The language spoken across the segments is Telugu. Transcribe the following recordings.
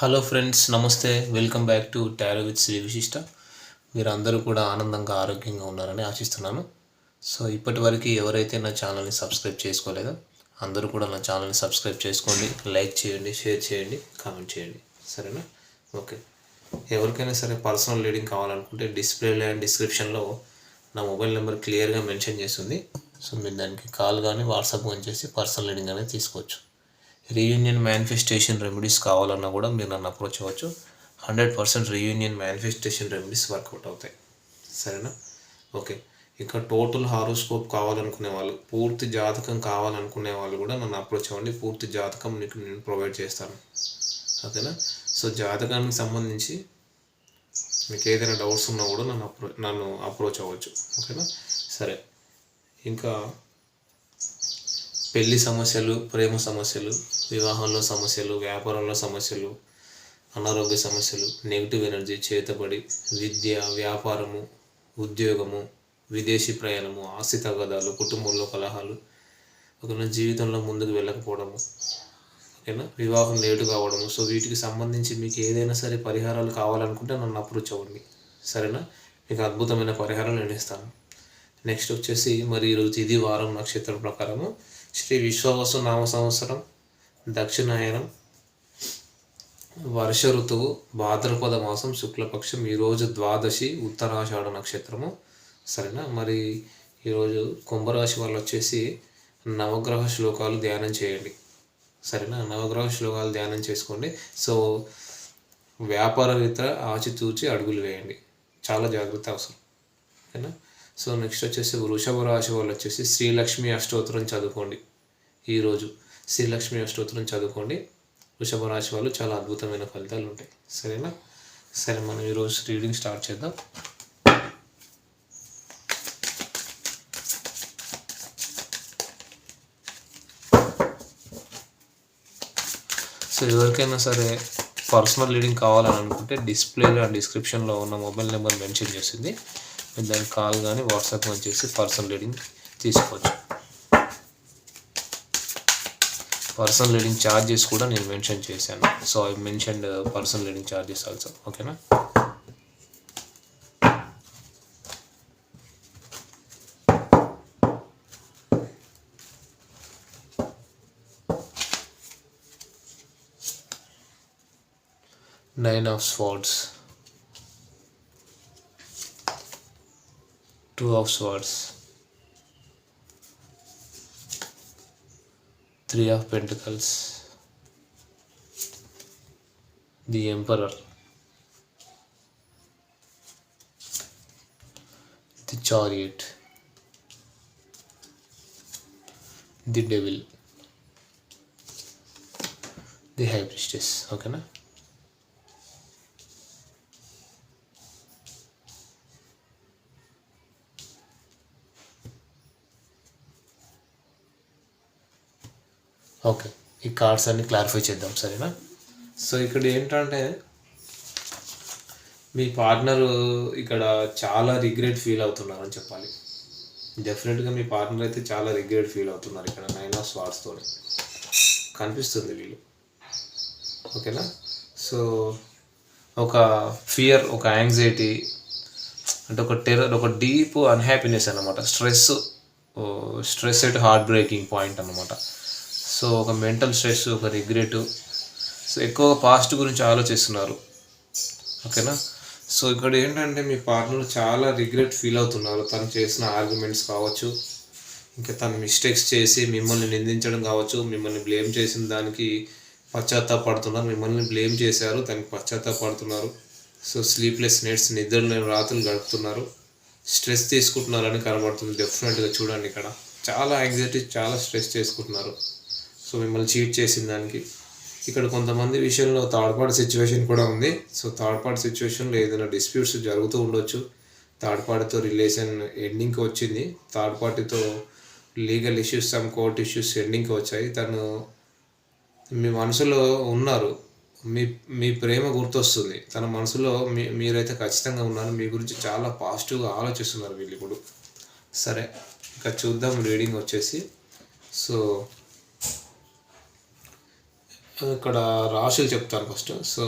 హలో ఫ్రెండ్స్ నమస్తే. Welcome back to tarot with Shri Vishishta మీరందరూ కూడా ఆనందంగా ఆరోగ్యంగా ఉన్నారని ఆశిస్తున్నాను. సో ఇప్పటి వరకు ఎవరైతే నా ఛానల్ని సబ్స్క్రైబ్ చేసుకోలేదో అందరూ కూడా నా ఛానల్ని సబ్స్క్రైబ్ చేసుకోండి. లైక్ చేయండి షేర్ చేయండి కామెంట్ చేయండి. సరేనా? ఓకే ఎవరికైనా సరే పర్సనల్ రీడింగ్ కావాలనుకుంటే డిస్ప్లేలో అండ్ డిస్క్రిప్షన్లో నా మొబైల్ నెంబర్ క్లియర్గా మెన్షన్ చేస్తుంది. సో మీరు దానికి కాల్ కానీ వాట్సాప్ కానీ చేసి పర్సనల్ రీడింగ్ అనేది తీసుకోవచ్చు. రీయూనియన్ మేనిఫెస్టేషన్ రెమెడీస్ కావాలన్నా కూడా మీరు నన్ను అప్రోచ్ అవ్వచ్చు. Hundred percent reunion manifestation remedies work out అవుతాయి. సరేనా? ఓకే. ఇంకా టోటల్ హారోస్కోప్ కావాలనుకునే వాళ్ళు పూర్తి జాతకం కావాలనుకునే వాళ్ళు కూడా నన్ను అప్రోచ్ అవ్వండి. పూర్తి జాతకం మీకు నేను ప్రొవైడ్ చేస్తాను. ఓకేనా? సో జాతకానికి సంబంధించి మీకు ఏదైనా డౌట్స్ ఉన్నా కూడా నన్ను అప్రో నన్ను అప్రోచ్ అవ్వచ్చు. ఓకేనా? సరే. ఇంకా పెళ్ళి సమస్యలు ప్రేమ సమస్యలు వివాహంలో సమస్యలు వ్యాపారంలో సమస్యలు అనారోగ్య సమస్యలు నెగిటివ్ ఎనర్జీ చేతబడి విద్య వ్యాపారము ఉద్యోగము విదేశీ ప్రయాణము ఆస్తి తగాదాలు కుటుంబంలో కలహాలు ఒక జీవితంలో ముందుకు వెళ్ళకపోవడము ఓకేనా? వివాహం లేటు కావడము. సో వీటికి సంబంధించి మీకు ఏదైనా సరే పరిహారాలు కావాలనుకుంటే నన్ను అప్రోచ్ అవ్వండి. సరేనా? మీకు అద్భుతమైన పరిహారం నేను ఇస్తాను. నెక్స్ట్ వచ్చేసి మరి ఈరోజు ఇది వారం నక్షత్రం ప్రకారము. శ్రీ విశ్వవసు నామ సంవత్సరం దక్షిణాయనం వర్ష ఋతువు భాద్రపద మాసం శుక్లపక్షం ఈరోజు ద్వాదశి ఉత్తరాషాఢ నక్షత్రము. సరేనా? మరి ఈరోజు కుంభరాశి వాళ్ళు వచ్చేసి నవగ్రహ శ్లోకాలు ధ్యానం చేయండి. సరేనా? నవగ్రహ శ్లోకాలు ధ్యానం చేసుకోండి. సో వ్యాపార రీత్యా ఆచితూచి అడుగులు వేయండి. చాలా జాగ్రత్త అవసరం. ఓకేనా సో నెక్స్ట్ వచ్చేసి వృషభ రాశి వాళ్ళు వచ్చేసి శ్రీలక్ష్మి అష్టోత్తరం చదువుకోండి. ఈరోజు శ్రీలక్ష్మి అష్టోత్తరం చదువుకోండి. వృషభ రాశి వాళ్ళు చాలా అద్భుతమైన ఫలితాలు ఉంటాయి. సరేనా? సరే మనం ఈరోజు రీడింగ్ స్టార్ట్ చేద్దాం. సో ఎవరికైనా సరే పర్సనల్ రీడింగ్ కావాలని అనుకుంటే డిస్ప్లేలో డిస్క్రిప్షన్లో ఉన్న మొబైల్ నెంబర్ మెన్షన్ చేసింది. మీరు దానికి కాల్ కానీ వాట్సాప్ కానీ చేసి పర్సనల్ రీడింగ్ తీసుకోవచ్చు. పర్సనల్ రీడింగ్ ఛార్జెస్ కూడా నేను మెన్షన్ చేశాను. So I mention personal reading charges also. ఓకేనా? Nine of swords. Two of swords. Three of pentacles. The emperor. The chariot. The devil. The high priestess. Okay na okay. ఈ కార్డ్స్ అన్ని క్లారిఫై చేద్దాం సరేనా? సో ఇక్కడ ఏంటంటే మీ పార్ట్నర్ ఇక్కడ చాలా రిగ్రెట్ ఫీల్ అవుతున్నారు అని చెప్పాలి. డెఫినెట్గా మీ పార్ట్నర్ అయితే చాలా రిగ్రెట్ ఫీల్ అవుతున్నారు ఇక్కడ నైన్ ఆఫ్ స్వార్ట్స్తో కనిపిస్తుంది వీళ్ళు. ఓకేనా? సో ఒక ఫియర్ ఒక యాంగ్జైటీ అంటే ఒక టెర్రర్ ఒక డీప్ అన్హ్యాపీనెస్ అనమాట stress stress at heart breaking point అనమాట సో ఒక మెంటల్ స్ట్రెస్ ఒక రిగ్రెట్ సో ఎక్కువగా పాస్ట్ గురించి ఆలోచిస్తున్నారు. ఓకేనా? సో ఇక్కడ ఏంటంటే మీ పార్ట్నర్ చాలా రిగ్రెట్ ఫీల్ అవుతున్నారు. తను చేసిన ఆర్గ్యుమెంట్స్ కావచ్చు ఇంకా తను మిస్టేక్స్ చేసి మిమ్మల్ని నిందించడం కావచ్చు మిమ్మల్ని బ్లేమ్ చేసిన దానికి పశ్చాత్తాపడుతున్నారు మిమ్మల్ని బ్లేమ్ చేశారు దానికి పశ్చాత్తాపడుతున్నారు. సో స్లీప్లెస్ నైట్స్ నిద్ర లేని రాత్రులు గడుపుతున్నారు. స్ట్రెస్ తీసుకుంటున్నారని కనబడుతుంది. డెఫినెట్గా చూడండి ఇక్కడ. చాలా యాంగ్జైటీ చాలా స్ట్రెస్ చేసుకుంటున్నారు. సో మిమ్మల్ని చీట్ చేసిన దానికి. ఇక్కడ కొంతమంది విషయంలో థర్డ్ పార్టీ సిచ్యువేషన్ కూడా ఉంది. సో థర్డ్ పార్టీ సిచ్యువేషన్లో ఏదైనా డిస్ప్యూట్స్ జరుగుతూ ఉండొచ్చు. థర్డ్ పార్టీతో రిలేషన్ ఎండింగ్కి వచ్చింది. థర్డ్ పార్టీతో legal issues some court issues ఎండింగ్కి వచ్చాయి. తను మీ మనసులో ఉన్నారు. మీ మీ ప్రేమ గుర్తొస్తుంది. తన మనసులో మీ మీరైతే ఖచ్చితంగా ఉన్నారు. మీ గురించి చాలా పాజిటివ్గా ఆలోచిస్తున్నారు వీళ్ళు ఇప్పుడు. సరే ఇక చూద్దాం. రీడింగ్ వచ్చేసి. సో ఇక్కడ రాశులు చెప్తాను ఫస్ట్ సో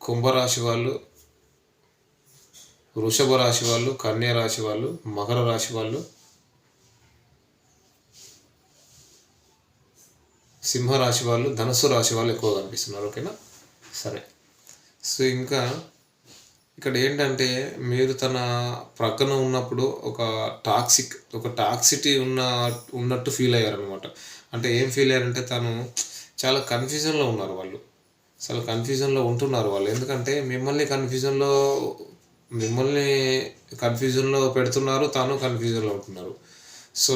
కుంభరాశి వాళ్ళు వృషభ రాశి వాళ్ళు కన్యా రాశి వాళ్ళు మకర రాశి వాళ్ళు సింహరాశి వాళ్ళు ధనుసు రాశి వాళ్ళు ఎక్కువ కనిపిస్తున్నారు. ఓకేనా సరే. సో ఇంకా ఇక్కడ ఏంటంటే మీరు తన ప్రక్కన ఉన్నప్పుడు ఒక టాక్సిక్ ఒక టాక్సిటీ ఉన్న ఉన్నట్టు ఫీల్ అయ్యారనమాట అంటే ఏం ఫీల్ అయ్యారంటే తను చాలా కన్ఫ్యూజన్లో ఉన్నారు వాళ్ళు. చాలా కన్ఫ్యూజన్లో ఉంటున్నారు వాళ్ళు. ఎందుకంటే మిమ్మల్ని కన్ఫ్యూజన్లో మిమ్మల్ని కన్ఫ్యూజన్లో పెడుతున్నారు తాను కన్ఫ్యూజన్లో ఉంటున్నారు. సో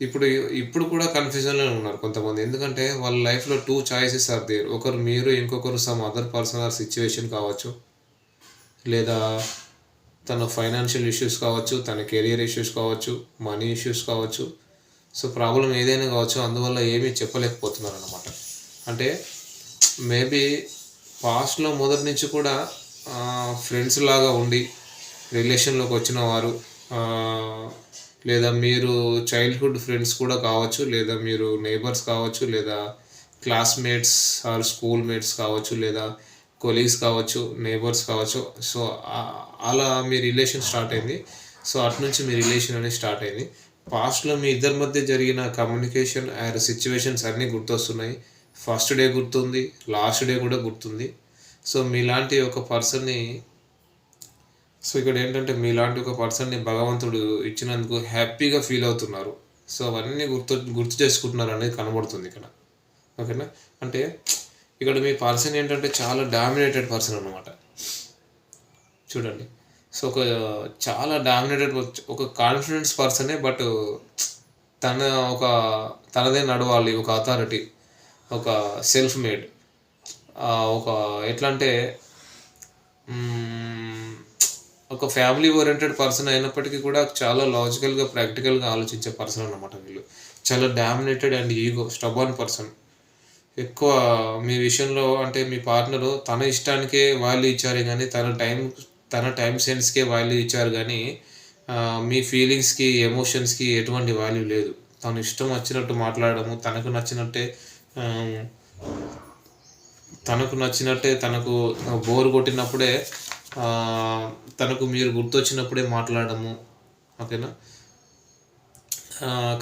ఇప్పుడు ఇప్పుడు కూడా కన్ఫ్యూజన్లో ఉన్నారు కొంతమంది. ఎందుకంటే వాళ్ళ లైఫ్లో టూ చాయిసెస్ ఆర్ దేర్ ఒకరు మీరు ఇంకొకరు some other person or situation కావచ్చు. లేదా తన ఫైనాన్షియల్ ఇష్యూస్ కావచ్చు తన కెరియర్ ఇష్యూస్ కావచ్చు మనీ ఇష్యూస్ కావచ్చు. సో ప్రాబ్లం ఏదైనా కావచ్చు అందువల్ల ఏమీ చెప్పలేకపోతున్నారు అనమాట అంటే మేబీ పాస్ట్లో మొదటి నుంచి కూడా ఫ్రెండ్స్ లాగా ఉండి రిలేషన్లోకి వచ్చిన వారు లేదా మీరు చైల్డ్హుడ్ ఫ్రెండ్స్ కూడా కావచ్చు లేదా మీరు నేబర్స్ కావచ్చు లేదా క్లాస్మేట్స్ ఆర్ స్కూల్ మేట్స్ కావచ్చు లేదా కొలీగ్స్ కావచ్చు నేబర్స్ కావచ్చు. సో అలా మీ రిలేషన్ స్టార్ట్ అయింది. సో అటు నుంచి మీ రిలేషన్ అనేది స్టార్ట్ అయింది. పాస్ట్లో మీ ఇద్దరి మధ్య జరిగిన కమ్యూనికేషన్ అండ్ సిచ్యువేషన్స్ అన్నీ గుర్తొస్తున్నాయి. ఫస్ట్ డే గుర్తుంది లాస్ట్ డే కూడా గుర్తుంది. సో మీలాంటి ఒక పర్సన్ని సో ఇక్కడ ఏంటంటే మీలాంటి ఒక పర్సన్ని భగవంతుడు ఇచ్చినందుకు హ్యాపీగా ఫీల్ అవుతున్నారు. సో అవన్నీ గుర్తు గుర్తు చేసుకుంటున్నారు అనేది కనబడుతుంది ఇక్కడ. ఓకేనా? అంటే ఇక్కడ మీ పర్సన్ ఏంటంటే చాలా డామినేటెడ్ పర్సన్ అనమాట చూడండి. సో ఒక చాలా డామినేటెడ్ ఒక కాన్ఫిడెన్స్ పర్సనే బట్ తన ఒక తనదే నడవాలి ఒక అథారిటీ ఒక సెల్ఫ్ మేడ్ ఒక ఎట్లా అంటే ఒక ఫ్యామిలీ ఓరియంటెడ్ పర్సన్ అయినప్పటికీ కూడా చాలా లాజికల్గా ప్రాక్టికల్గా ఆలోచించే పర్సన్ అనమాట వీళ్ళు. చాలా dominated and ego stubborn person. ఎక్కువ మీ విషయంలో అంటే మీ పార్ట్నరు తన ఇష్టానికే వాల్యూ ఇచ్చారు కానీ తన టైం తన టైం సెన్స్కే వాల్యూ ఇచ్చారు కానీ మీ ఫీలింగ్స్కి ఎమోషన్స్కి ఎటువంటి వాల్యూ లేదు. తను ఇష్టం వచ్చినట్టు మాట్లాడము తనకు నచ్చినట్టే తనకు నచ్చినట్టే తనకు బోర్ కొట్టినప్పుడే తనకు మీరు గుర్తొచ్చినప్పుడే మాట్లాడము ఓకేనా?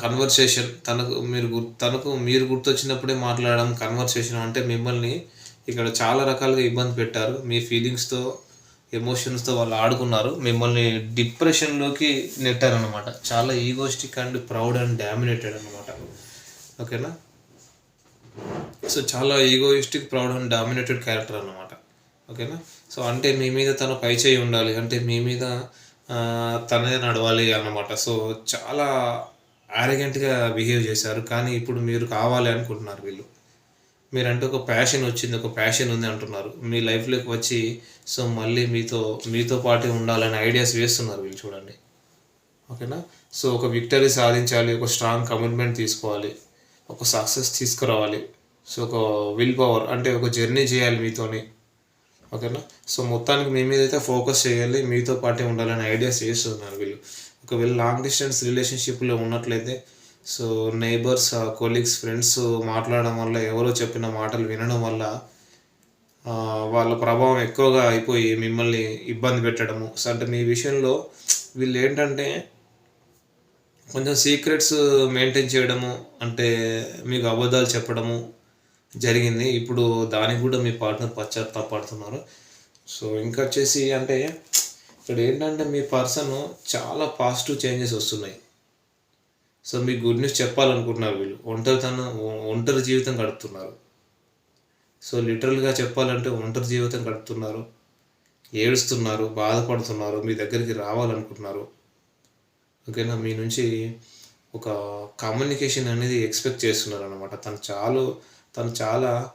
కన్వర్సేషన్ తనకు మీరు తనకు మీరు గుర్తొచ్చినప్పుడే మాట్లాడడం కన్వర్సేషన్ అంటే మిమ్మల్ని ఇక్కడ చాలా రకాలుగా ఇబ్బంది పెట్టారు. మీ ఫీలింగ్స్తో ఎమోషన్స్తో వాళ్ళు ఆడుకున్నారు. మిమ్మల్ని డిప్రెషన్లోకి నెట్టారనమాట చాలా egoistic and proud and dominated అనమాట ఓకేనా? సో చాలా egoistic proud and dominated character అనమాట ఓకేనా? సో అంటే మీ మీద తను పై చేయి ఉండాలి. అంటే మీ మీద తనే నడవాలి అన్నమాట. సో చాలా యారగెంట్గా బిహేవ్ చేశారు. కానీ ఇప్పుడు మీరు కావాలి అనుకుంటున్నారు వీళ్ళు. మీరంటే ఒక ప్యాషన్ వచ్చింది ఒక ప్యాషన్ ఉంది అంటున్నారు. మీ లైఫ్లోకి వచ్చి సో మళ్ళీ మీతో మీతో పాటే ఉండాలని ఐడియాస్ వేస్తున్నారు వీళ్ళు చూడండి. ఓకేనా? సో ఒక విక్టరీ సాధించాలి ఒక స్ట్రాంగ్ కమిట్మెంట్ తీసుకోవాలి ఒక సక్సెస్ తీసుకురావాలి. సో ఒక విల్ పవర్ అంటే ఒక జర్నీ చేయాలి మీతోని. ఓకేనా? సో మొత్తానికి మీ మీద అయితే ఫోకస్ చేయాలి మీతో పాటే ఉండాలని ఐడియాస్ చేస్తున్నారు వీళ్ళు. ఒకవేళ లాంగ్ డిస్టెన్స్ రిలేషన్షిప్లో ఉన్నట్లయితే సో నైబర్స్ కొలీగ్స్ ఫ్రెండ్స్ మాట్లాడడం వల్ల ఎవరో చెప్పిన మాటలు వినడం వల్ల వాళ్ళ ప్రభావం ఎక్కువగా అయిపోయి మిమ్మల్ని ఇబ్బంది పెట్టడము. సో అంటే మీ విషయంలో వీళ్ళు ఏంటంటే కొంచెం సీక్రెట్స్ మెయింటైన్ చేయడము అంటే మీకు అబద్ధాలు చెప్పడము జరిగింది. ఇప్పుడు దానికి కూడా మీ పార్ట్నర్ పశ్చాత్తాపడుతున్నారు. సో ఇంకా వచ్చేసి అంటే ఇక్కడ ఏంటంటే మీ పర్సన్ చాలా పాజిటివ్ చేంజెస్ వస్తున్నాయి. సో మీ గుడ్ న్యూస్ చెప్పాలనుకుంటున్నారు వీళ్ళు. ఒంటరితనం ఒంటరి జీవితం గడుపుతున్నారు. సో లిటరల్గా చెప్పాలంటే ఒంటరి జీవితం గడుపుతున్నారు. ఏడుస్తున్నారు బాధపడుతున్నారు మీ దగ్గరికి రావాలనుకుంటున్నారు. ఓకేనా? మీ నుంచి ఒక కమ్యూనికేషన్ అనేది ఎక్స్పెక్ట్ చేస్తున్నారు అనమాట తను చాలా తను చాలా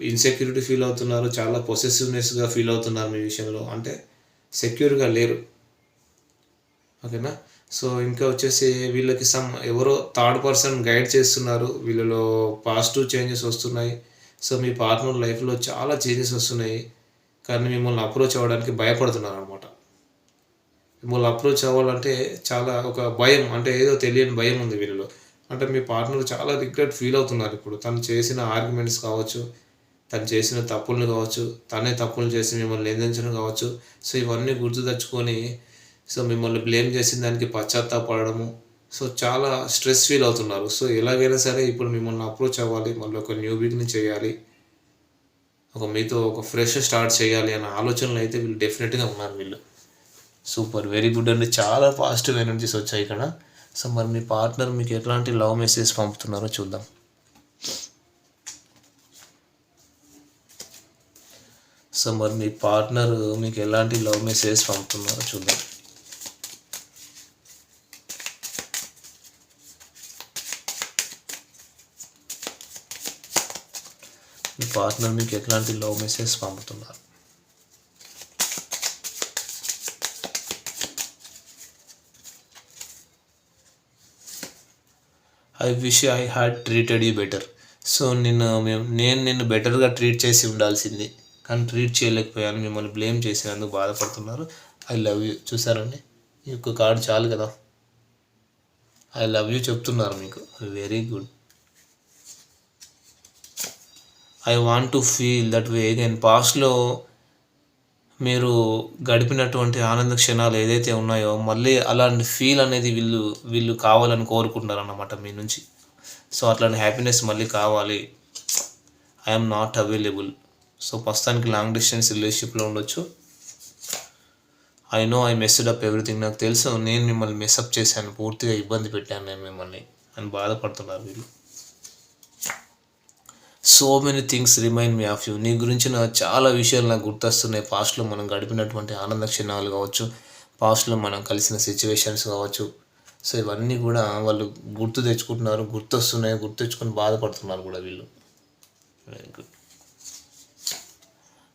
ఇన్సెక్యూరిటీ ఫీల్ అవుతున్నారు చాలా పొసెసివ్నెస్గా ఫీల్ అవుతున్నారు మీ విషయంలో. అంటే సెక్యూర్గా లేరు. ఓకేనా? సో ఇంకా వచ్చేసి వీళ్ళకి సమ్ ఎవరో థర్డ్ పర్సన్ గైడ్ చేస్తున్నారు. వీళ్ళలో పాజిటివ్ చేంజెస్ వస్తున్నాయి. సో మీ పార్ట్నర్ లైఫ్లో చాలా చేంజెస్ వస్తున్నాయి. కానీ మిమ్మల్ని అప్రోచ్ అవ్వడానికి భయపడుతున్నారు అనమాట మిమ్మల్ని అప్రోచ్ అవ్వాలంటే చాలా ఒక భయం అంటే ఏదో తెలియని భయం ఉంది వీళ్ళలో. అంటే మీ పార్ట్నర్ చాలా రిగ్రెట్ ఫీల్ అవుతున్నారు ఇప్పుడు. తను చేసిన ఆర్గ్యుమెంట్స్ కావచ్చు తను చేసిన తప్పులు కావచ్చు తనే తప్పులు చేసి మిమ్మల్ని నిందించడం కావచ్చు. సో ఇవన్నీ గుర్తు తెచ్చుకొని సో మిమ్మల్ని బ్లేమ్ చేసిన దానికి పశ్చాత్తాపడము సో చాలా స్ట్రెస్ ఫీల్ అవుతున్నారు. సో ఎలాగైనా సరే ఇప్పుడు మిమ్మల్ని అప్రోచ్ అవ్వాలి మళ్ళీ ఒక న్యూ బిగినింగ్ చేయాలి. ఒక మీతో ఒక ఫ్రెష్ స్టార్ట్ చేయాలి అన్న ఆలోచనలు అయితే వీళ్ళు డెఫినెట్గా ఉన్నారు వీళ్ళు. సూపర్ వెరీ గుడ్ అండి. చాలా పాజిటివ్ ఎనర్జీస్ వచ్చాయి ఇక్కడ. సో మరి మీ పార్ట్నర్ మీకు ఎట్లాంటి లవ్ మెసేజ్ పంపుతున్నారో చూద్దాం. సో మరి మీ పార్ట్నర్ మీకు ఎలాంటి లవ్ మెసేజ్ పంపుతున్నారో చూద్దాం. మీ పార్ట్నర్ మీకు ఎట్లాంటి లవ్ మెసేజ్ పంపుతున్నారు? I wish I had treated you better so నిన్ను మేము నేను నిన్ను బెటర్గా ట్రీట్ చేసి ఉండాల్సింది. కానీ ట్రీట్ చేయలేకపోయాను. మిమ్మల్ని బ్లేమ్ చేసినందుకు బాధపడుతున్నారు. ఐ లవ్ యూ చూసారండి? ఈ యొక్క కార్డు చాలు కదా? ఐ లవ్ యూ చెప్తున్నారు మీకు. Very good I want to feel that way again పాస్ట్లో మీరు గడిపినటువంటి ఆనంద క్షణాలు ఏదైతే ఉన్నాయో మళ్ళీ అలాంటి ఫీల్ అనేది వీళ్ళు వీళ్ళు కావాలని కోరుకుంటున్నారు అన్నమాట మీ నుంచి. సో అట్లాంటి హ్యాపీనెస్ మళ్ళీ కావాలి. ఐఎమ్ నాట్ అవైలబుల్ సో ప్రస్తుతానికి లాంగ్ డిస్టెన్స్ రిలేషన్షిప్లో ఉండొచ్చు. I know I messed up everything నాకు తెలుసు నేను మిమ్మల్ని మెస్అప్ చేశాను. పూర్తిగా ఇబ్బంది పెట్టాను నేను మిమ్మల్ని అని బాధపడుతున్నారు వీళ్ళు. So many things remind me of you నీ గురించి నాకు చాలా విషయాలు నాకు గుర్తొస్తున్నాయి. పాస్ట్లో మనం గడిపినటువంటి ఆనంద క్షణాలు కావచ్చు పాస్ట్లో మనం కలిసిన సిచ్యువేషన్స్ కావచ్చు. సో ఇవన్నీ కూడా వాళ్ళు గుర్తు తెచ్చుకుంటున్నారు గుర్తొస్తున్నాయి గుర్తు తెచ్చుకొని బాధపడుతున్నారు కూడా వీళ్ళు. Very good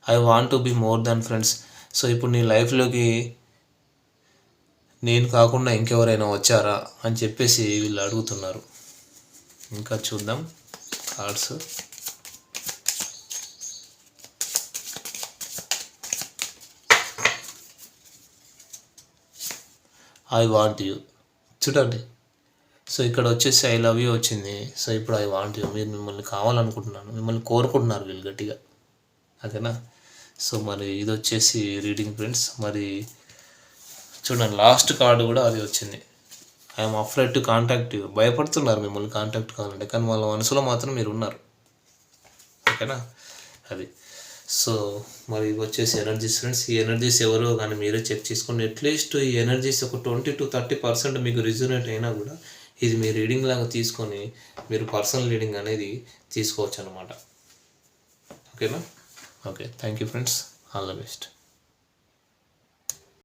I want to be more than friends so ఇప్పుడు నీ లైఫ్లోకి నేను కాకుండా ఇంకెవరైనా వచ్చారా అని చెప్పేసి వీళ్ళు అడుగుతున్నారు. ఇంకా చూద్దాం. కార్డ్స్ ఐ వాంట్ యూ చూడండి. సో ఇక్కడ వచ్చేసి ఐ లవ్ యూ వచ్చింది. సో ఇప్పుడు ఐ వాంట్ యూ మీరు మిమ్మల్ని కావాలనుకుంటున్నాను. మిమ్మల్ని కోరుకుంటున్నారు వీళ్ళు గట్టిగా. అదేనా సో మరి ఇది వచ్చేసి రీడింగ్ ఫ్రెండ్స్. మరి చూడండి లాస్ట్ కార్డు కూడా అది వచ్చింది. I'm afraid to contact you. భయపడుతున్నారు మిమ్మల్ని కాంటాక్ట్ కావాలంటే కానీ వాళ్ళ మనసులో మాత్రం మీరు ఉన్నారు. ఓకేనా? అది. సో మరి ఇవి వచ్చేసి ఎనర్జీస్ ఫ్రెండ్స్. ఈ ఎనర్జీస్ ఎవరో కానీ మీరే చెక్ చేసుకోండి అట్లీస్ట్ ఈ ఎనర్జీస్ ఒక ట్వంటీ టు థర్టీ పర్సెంట్ మీకు రిజనేట్ అయినా కూడా ఇది మీ రీడింగ్ లాగా తీసుకొని మీరు పర్సనల్ రీడింగ్ అనేది తీసుకోవచ్చు అనమాట ఓకేనా? Okay thank you friends all the best